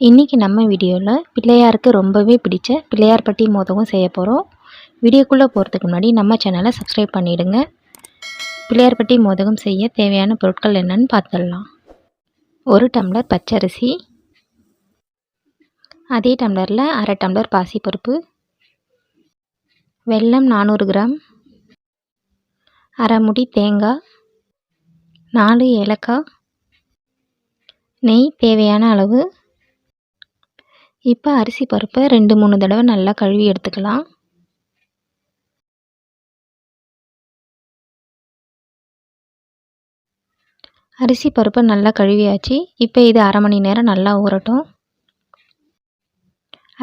இன்றைக்கி நம்ம வீடியோவில் பிள்ளையாருக்கு ரொம்பவே பிடிச்ச பிள்ளையார்பட்டி மோதகம் செய்ய போகிறோம் வீடியோக்குள்ளே போகிறதுக்கு முன்னாடி நம்ம சேனலை சப்ஸ்கிரைப் பண்ணிவிடுங்க பிள்ளையார்பட்டி மோதகம் செய்ய தேவையான பொருட்கள் என்னென்னு பார்த்துடலாம். ஒரு டம்ளர் பச்சரிசி அதே டம்ளரில் அரை டம்ளர் பாசிப்பருப்பு வெல்லம் நானூறு கிராம் அரை முடி தேங்காய் நாலு ஏலக்காய் நெய் தேவையான அளவு இப்போ அரிசி பருப்பை ரெண்டு மூணு தடவை நல்லா கழுவி எடுத்துக்கலாம். அரிசி பருப்பை நல்லா கழுவியாச்சு. இப்போ இது அரை மணி நேரம் நல்லா ஊறட்டும்.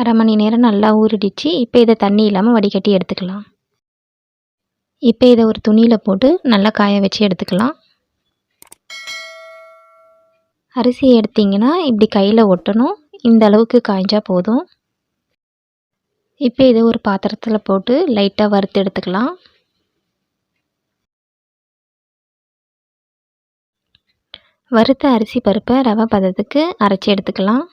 அரை மணி நேரம் நல்லா ஊறிடுச்சு. இப்போ இதை தண்ணி இல்லாமல் வடிகட்டி எடுத்துக்கலாம். இப்போ இதை ஒரு துணியில் போட்டு நல்லா காய வச்சு எடுத்துக்கலாம். அரிசி எடுத்திங்கன்னா இப்படி கையில் ஒட்டணும். இந்த அளவுக்கு காய்ஞ்சா போதும். இப்போ இதை ஒரு பாத்திரத்தில் போட்டு லைட்டாக வறுத்து எடுத்துக்கலாம். வறுத்த அரிசி பருப்பை ரவை பதத்துக்கு அரைச்சி எடுத்துக்கலாம்.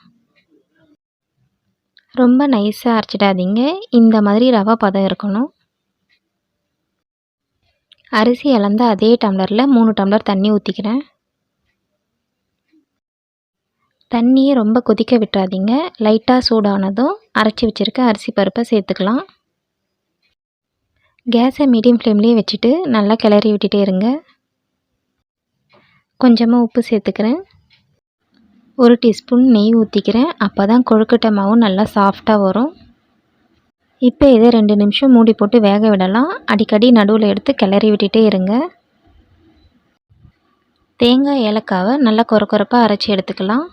ரொம்ப நைஸாக அரைச்சிடாதீங்க. இந்த மாதிரி ரவை பதம் இருக்கணும். அரிசி இழந்த அதே டம்ளரில் மூணு டம்ளர் தண்ணி ஊற்றிக்கிறேன் தண்ணியை ரொம்ப கொதிக்க விட்டுறாதீங்க. லைட்டாக சூடானதும் அரைச்சி வச்சுருக்க அரிசி பருப்பை சேர்த்துக்கலாம். கேஸை மீடியம் ஃப்ளேம்லேயே வச்சுட்டு நல்லா கிளறி விட்டுட்டே இருங்க. கொஞ்சமாக உப்பு சேர்த்துக்கிறேன். ஒரு டீஸ்பூன் நெய் ஊற்றிக்கிறேன் அப்போ தான் கொழுக்கட்டை மாவும் நல்லா சாஃப்டாக வரும். இப்போ இதை ரெண்டு நிமிஷம் மூடி போட்டு வேக விடலாம். அடிக்கடி நடுவில் எடுத்து கிளறி விட்டுட்டே இருங்க. தேங்காய் ஏலக்காவை நல்லா கொர கொரப்பாக அரைச்சி எடுத்துக்கலாம்.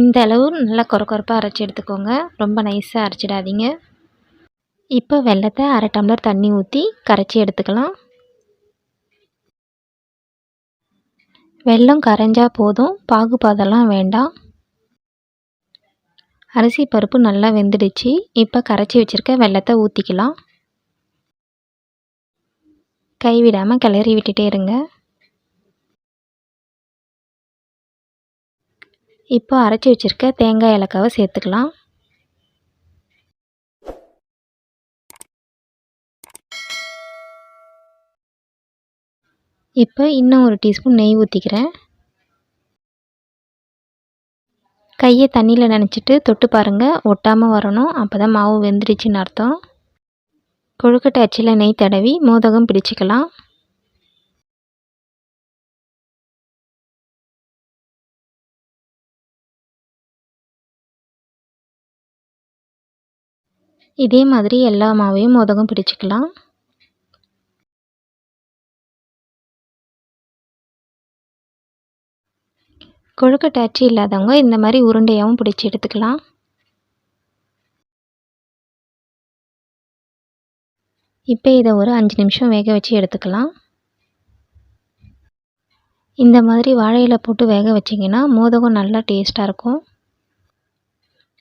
இந்த அளவு நல்லா கொர கொரப்பாக அரைச்சி எடுத்துக்கோங்க. ரொம்ப நைஸாக அரைச்சிடாதீங்க. இப்போ வெள்ளத்தை அரை டம்ளர் தண்ணி ஊற்றி கரைச்சி எடுத்துக்கலாம். வெல்லம் கரைஞ்சா போதும். பாகுபாதெல்லாம் வேண்டாம். அரிசி பருப்பு நல்லா வெந்துடுச்சு. இப்போ கரைச்சி வச்சுருக்க வெள்ளத்தை ஊற்றிக்கலாம் கைவிடாமல் கிளறி விட்டுட்டே இருங்க. இப்போ அரைச்சி வச்சுருக்க தேங்காய் ஏலக்காவை சேர்த்துக்கலாம். இப்போ இன்னும் ஒரு டீஸ்பூன் நெய் ஊற்றிக்கிறேன் கையை தண்ணியில் நினச்சிட்டு தொட்டு பாருங்கள் ஒட்டாமல் வரணும். அப்போ தான் மாவு வெந்துடுச்சின்னு அர்த்தம். கொழுக்கட்டை அச்சில் நெய் தடவி மோதகம் பிடிச்சிக்கலாம். இதே மாதிரி எல்லா மாவையும் மோதகம் பிடிச்சிக்கலாம். கொழுக்கட்டை அச்சு இல்லாதவங்க இந்த மாதிரி உருண்டையாகவும் பிடிச்சி எடுத்துக்கலாம். இப்போ இதை ஒரு அஞ்சு நிமிஷம் வேக வச்சு எடுத்துக்கலாம். இந்த மாதிரி வாழையில் போட்டு வேக வச்சிங்கன்னா மோதகம் நல்லா டேஸ்ட்டாக இருக்கும்.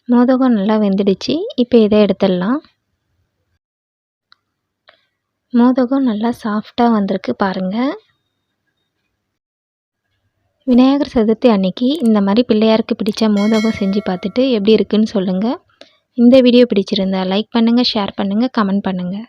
மோதகம் நல்லா வெந்துடுச்சு. இப்போ இதை எடுத்துடலாம். மோதகம் நல்லா சாஃப்டாக வந்திருக்கு பாருங்கள் விநாயகர் சதுர்த்தி அன்னைக்கு இந்த மாதிரி பிள்ளையாருக்கு பிடிச்ச மோதகம் செஞ்சு பார்த்துட்டு எப்படி இருக்குன்னு சொல்லுங்கள் இந்த வீடியோ பிடிச்சிருந்தா லைக் பண்ணுங்கள் ஷேர் பண்ணுங்கள் கமெண்ட் பண்ணுங்கள்